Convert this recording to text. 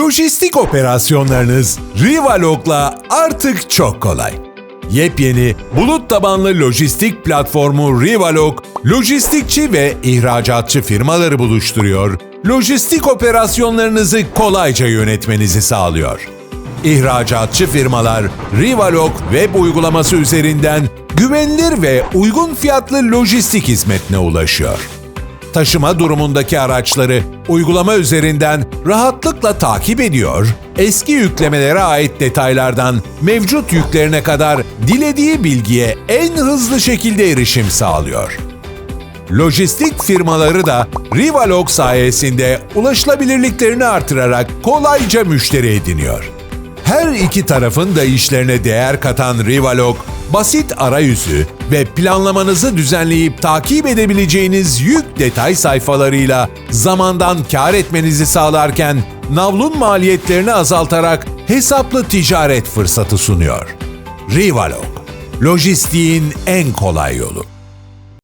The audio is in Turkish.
Lojistik operasyonlarınız Rivalog'la artık çok kolay. Yepyeni bulut tabanlı lojistik platformu Rivalog, lojistikçi ve ihracatçı firmaları buluşturuyor, lojistik operasyonlarınızı kolayca yönetmenizi sağlıyor. İhracatçı firmalar Rivalog web uygulaması üzerinden güvenilir ve uygun fiyatlı lojistik hizmetine ulaşıyor taşıma durumundaki araçları uygulama üzerinden rahatlıkla takip ediyor, eski yüklemelere ait detaylardan mevcut yüklerine kadar dilediği bilgiye en hızlı şekilde erişim sağlıyor. Lojistik firmaları da Rivalog sayesinde ulaşılabilirliklerini artırarak kolayca müşteri ediniyor. Her iki tarafın da işlerine değer katan Rivalog, basit arayüzü ve planlamanızı düzenleyip takip edebileceğiniz yük detay sayfalarıyla zamandan kar etmenizi sağlarken navlun maliyetlerini azaltarak hesaplı ticaret fırsatı sunuyor. Rivalog, lojistiğin en kolay yolu.